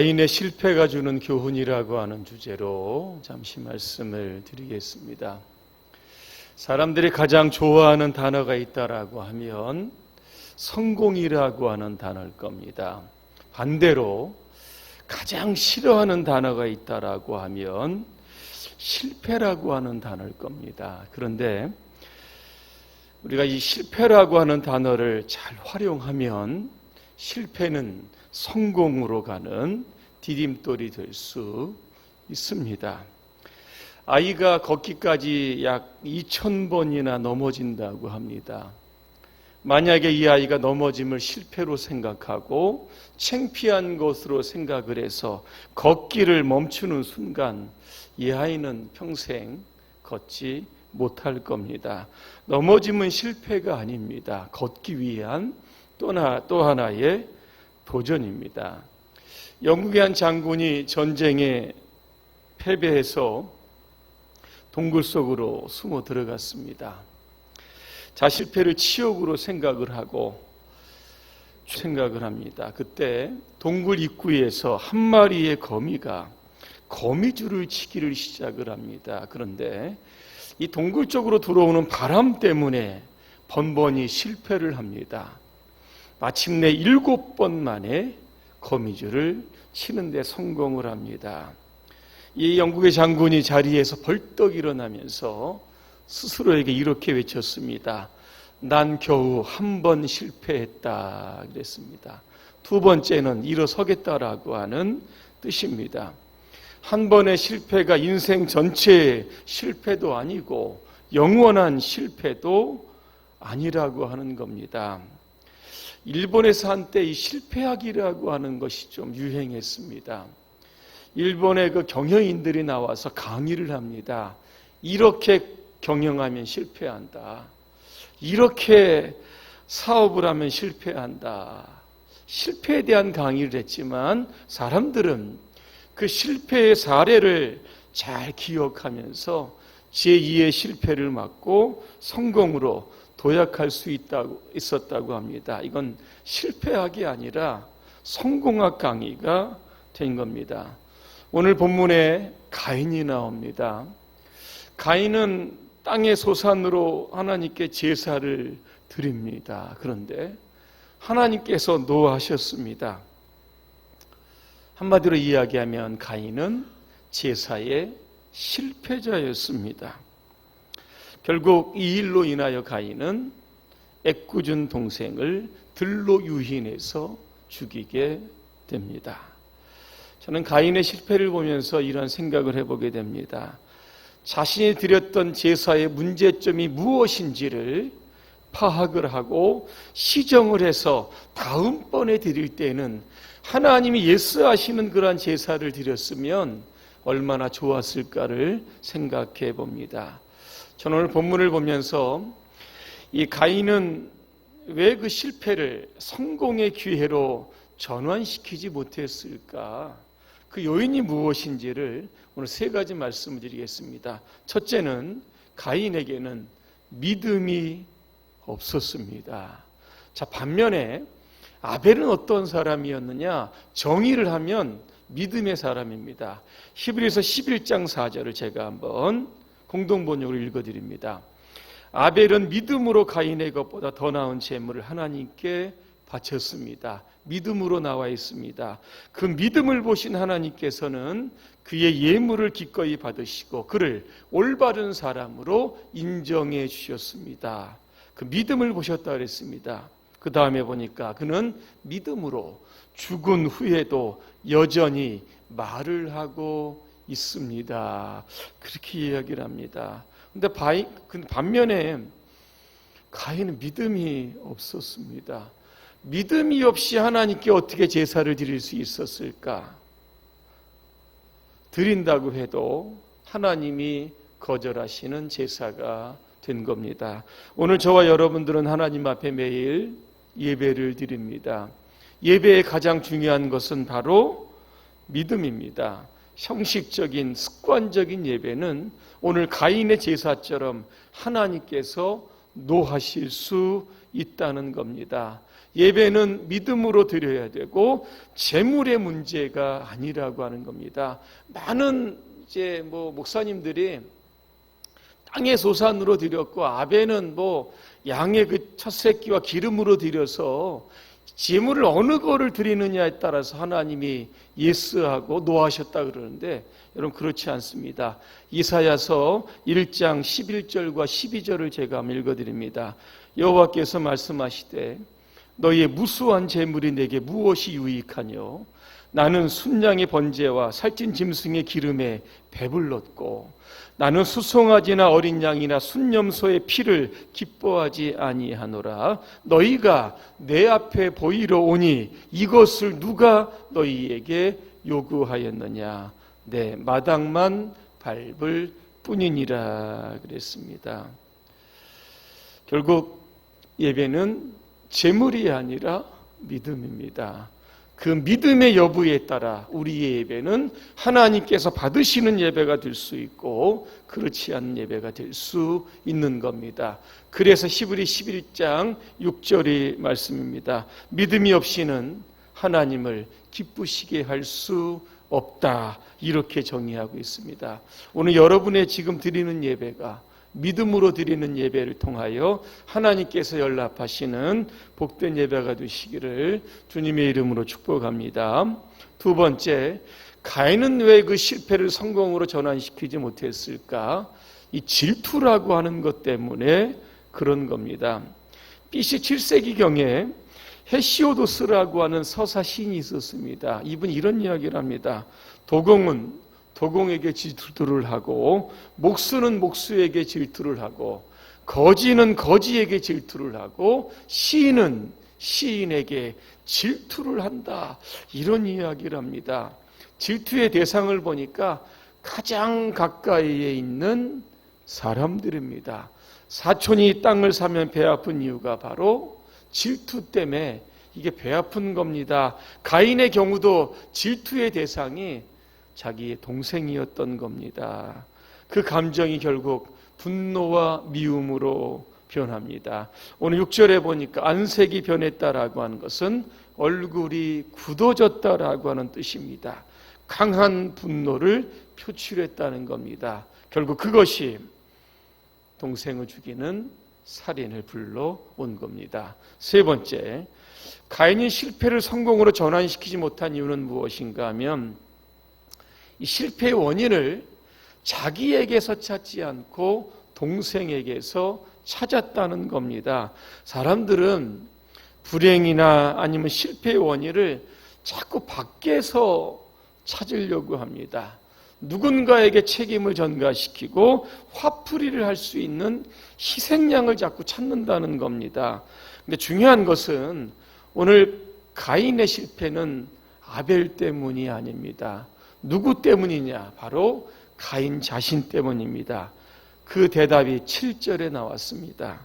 가인의 실패가 주는 교훈이라고 하는 주제로 잠시 말씀을 드리겠습니다. 사람들이 가장 좋아하는 단어가 있다라고 하면 성공이라고 하는 단어일 겁니다. 반대로 가장 싫어하는 단어가 있다라고 하면 실패라고 하는 단어일 겁니다. 그런데 우리가 이 실패라고 하는 단어를 잘 활용하면 실패는 성공으로 가는 디딤돌이 될 수 있습니다. 아이가 걷기까지 약 2,000번이나 넘어진다고 합니다. 만약에 이 아이가 넘어짐을 실패로 생각하고 창피한 것으로 생각을 해서 걷기를 멈추는 순간 이 아이는 평생 걷지 못할 겁니다. 넘어짐은 실패가 아닙니다. 걷기 위한 또 하나의 도전입니다. 영국의 한 장군이 전쟁에 패배해서 동굴 속으로 숨어 들어갔습니다. 자실패를 치욕으로 생각을 하고 생각을 합니다. 그때 동굴 입구에서 한 마리의 거미가 거미줄을 치기를 시작을 합니다. 그런데 이 동굴 쪽으로 들어오는 바람 때문에 번번이 실패를 합니다. 마침내 일곱 번 만에 거미줄을 치는데 성공을 합니다. 이 영국의 장군이 자리에서 벌떡 일어나면서 스스로에게 이렇게 외쳤습니다. 난 겨우 한 번 실패했다. 그랬습니다. 두 번째는 일어서겠다라고 하는 뜻입니다. 한 번의 실패가 인생 전체의 실패도 아니고 영원한 실패도 아니라고 하는 겁니다. 일본에서 한때 이 실패하기라고 하는 것이 좀 유행했습니다. 일본의 그 경영인들이 나와서 강의를 합니다. 이렇게 경영하면 실패한다. 이렇게 사업을 하면 실패한다. 실패에 대한 강의를 했지만 사람들은 그 실패의 사례를 잘 기억하면서 제2의 실패를 막고 성공으로 도약할 수 있다고, 있었다고 합니다. 이건 실패학이 아니라 성공학 강의가 된 겁니다. 오늘 본문에 가인이 나옵니다. 가인은 땅의 소산으로 하나님께 제사를 드립니다. 그런데 하나님께서 노하셨습니다. 한마디로 이야기하면 가인은 제사의 실패자였습니다. 결국 이 일로 인하여 가인은 애꿎은 동생을 들로 유인해서 죽이게 됩니다. 저는 가인의 실패를 보면서 이런 생각을 해보게 됩니다. 자신이 드렸던 제사의 문제점이 무엇인지를 파악을 하고 시정을 해서 다음번에 드릴 때는 하나님이 예스하시는 그러한 제사를 드렸으면 얼마나 좋았을까를 생각해 봅니다. 저는 오늘 본문을 보면서 이 가인은 왜 그 실패를 성공의 기회로 전환시키지 못했을까? 그 요인이 무엇인지를 오늘 세 가지 말씀을 드리겠습니다. 첫째는 가인에게는 믿음이 없었습니다. 자, 반면에 아벨은 어떤 사람이었느냐? 정의를 하면 믿음의 사람입니다. 히브리서 11장 4절을 제가 한번 공동 번역으로 읽어드립니다. 아벨은 믿음으로 가인의 것보다 더 나은 재물을 하나님께 바쳤습니다. 믿음으로 나와 있습니다. 그 믿음을 보신 하나님께서는 그의 예물을 기꺼이 받으시고 그를 올바른 사람으로 인정해 주셨습니다. 그 믿음을 보셨다 그랬습니다. 그 다음에 보니까 그는 믿음으로 죽은 후에도 여전히 말을 하고 있습니다. 그렇게 이야기를 합니다. 근데 바이, 반면에 가인은 믿음이 없었습니다. 믿음이 없이 하나님께 어떻게 제사를 드릴 수 있었을까? 드린다고 해도 하나님이 거절하시는 제사가 된 겁니다. 오늘 저와 여러분들은 하나님 앞에 매일 예배를 드립니다. 예배의 가장 중요한 것은 바로 믿음입니다. 형식적인 습관적인 예배는 오늘 가인의 제사처럼 하나님께서 노하실 수 있다는 겁니다. 예배는 믿음으로 드려야 되고 재물의 문제가 아니라고 하는 겁니다. 많은 이제 뭐 목사님들이 땅의 소산으로 드렸고 아베는 뭐 양의 그 첫 새끼와 기름으로 드려서 재물을 어느 거를 드리느냐에 따라서 하나님이 예스하고 노하셨다 그러는데 여러분 그렇지 않습니다. 이사야서 1장 11절과 12절을 제가 한번 읽어 드립니다. 여호와께서 말씀하시되 너희의 무수한 재물이 내게 무엇이 유익하뇨? 나는 순양의 번제와 살찐 짐승의 기름에 배불렀고 나는 수송아지나 어린 양이나 순념소의 피를 기뻐하지 아니하노라 너희가 내 앞에 보이러 오니 이것을 누가 너희에게 요구하였느냐 내 마당만 밟을 뿐이니라 그랬습니다. 결국 예배는 재물이 아니라 믿음입니다. 그 믿음의 여부에 따라 우리의 예배는 하나님께서 받으시는 예배가 될 수 있고 그렇지 않은 예배가 될 수 있는 겁니다. 그래서 히브리 11장 6절의 말씀입니다. 믿음이 없이는 하나님을 기쁘시게 할 수 없다. 이렇게 정의하고 있습니다. 오늘 여러분의 지금 드리는 예배가 믿음으로 드리는 예배를 통하여 하나님께서 연락하시는 복된 예배가 되시기를 주님의 이름으로 축복합니다. 두 번째, 가인은 왜 그 실패를 성공으로 전환시키지 못했을까? 이 질투라고 하는 것 때문에 그런 겁니다. BC 7세기경에 헤시오도스라고 하는 서사 시인이 있었습니다. 이분 이런 이야기를 합니다. 도공은 도공에게 질투를 하고 목수는 목수에게 질투를 하고 거지는 거지에게 질투를 하고 시인은 시인에게 질투를 한다. 이런 이야기를 합니다. 질투의 대상을 보니까 가장 가까이에 있는 사람들입니다. 사촌이 땅을 사면 배 아픈 이유가 바로 질투 때문에 이게 배 아픈 겁니다. 가인의 경우도 질투의 대상이 자기의 동생이었던 겁니다. 그 감정이 결국 분노와 미움으로 변합니다. 오늘 6절에 보니까 안색이 변했다라고 하는 것은 얼굴이 굳어졌다라고 하는 뜻입니다. 강한 분노를 표출했다는 겁니다. 결국 그것이 동생을 죽이는 살인을 불러온 겁니다. 세 번째, 가인이 실패를 성공으로 전환시키지 못한 이유는 무엇인가 하면 이 실패의 원인을 자기에게서 찾지 않고 동생에게서 찾았다는 겁니다. 사람들은 불행이나 아니면 실패의 원인을 자꾸 밖에서 찾으려고 합니다. 누군가에게 책임을 전가시키고 화풀이를 할 수 있는 희생양을 자꾸 찾는다는 겁니다. 근데 중요한 것은 오늘 가인의 실패는 아벨 때문이 아닙니다. 누구 때문이냐? 바로 가인 자신 때문입니다. 그 대답이 7절에 나왔습니다.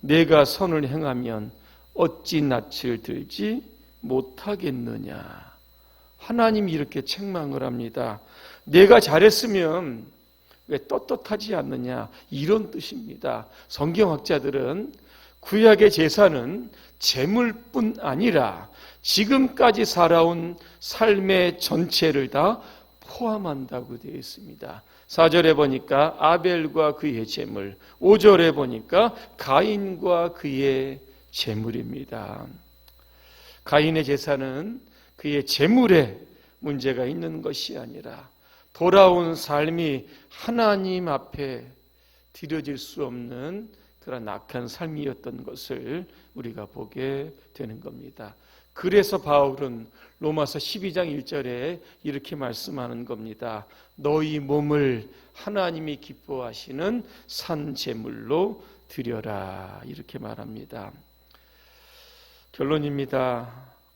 내가 선을 행하면 어찌 낯을 들지 못하겠느냐? 하나님이 이렇게 책망을 합니다. 내가 잘했으면 왜 떳떳하지 않느냐? 이런 뜻입니다. 성경학자들은 구약의 제사는 재물뿐 아니라 지금까지 살아온 삶의 전체를 다 포함한다고 되어 있습니다. 4절에 보니까 아벨과 그의 재물, 5절에 보니까 가인과 그의 재물입니다. 가인의 제사는 그의 재물에 문제가 있는 것이 아니라 돌아온 삶이 하나님 앞에 드려질 수 없는 그런 악한 삶이었던 것을 우리가 보게 되는 겁니다. 그래서 바울은 로마서 12장 1절에 이렇게 말씀하는 겁니다. 너희 몸을 하나님이 기뻐하시는 산 제물로 드려라. 이렇게 말합니다. 결론입니다.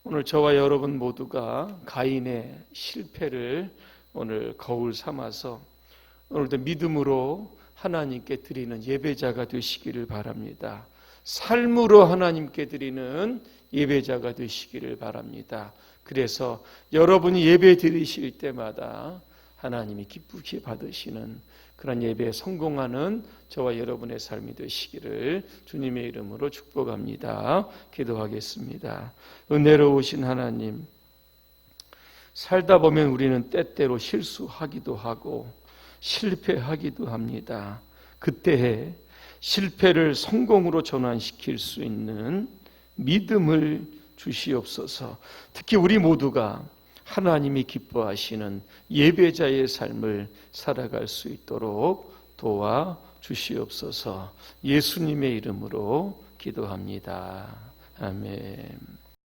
오늘 저와 여러분 모두가 가인의 실패를 오늘 거울 삼아서 오늘도 믿음으로 하나님께 드리는 예배자가 되시기를 바랍니다. 삶으로 하나님께 드리는 예배자가 되시기를 바랍니다. 그래서 여러분이 예배 드리실 때마다 하나님이 기쁘게 받으시는 그런 예배에 성공하는 저와 여러분의 삶이 되시기를 주님의 이름으로 축복합니다. 기도하겠습니다. 은혜로우신 하나님, 살다 보면 우리는 때때로 실수하기도 하고 실패하기도 합니다. 그때에 실패를 성공으로 전환시킬 수 있는 믿음을 주시옵소서. 특히 우리 모두가 하나님이 기뻐하시는 예배자의 삶을 살아갈 수 있도록 도와 주시옵소서. 예수님의 이름으로 기도합니다. 아멘.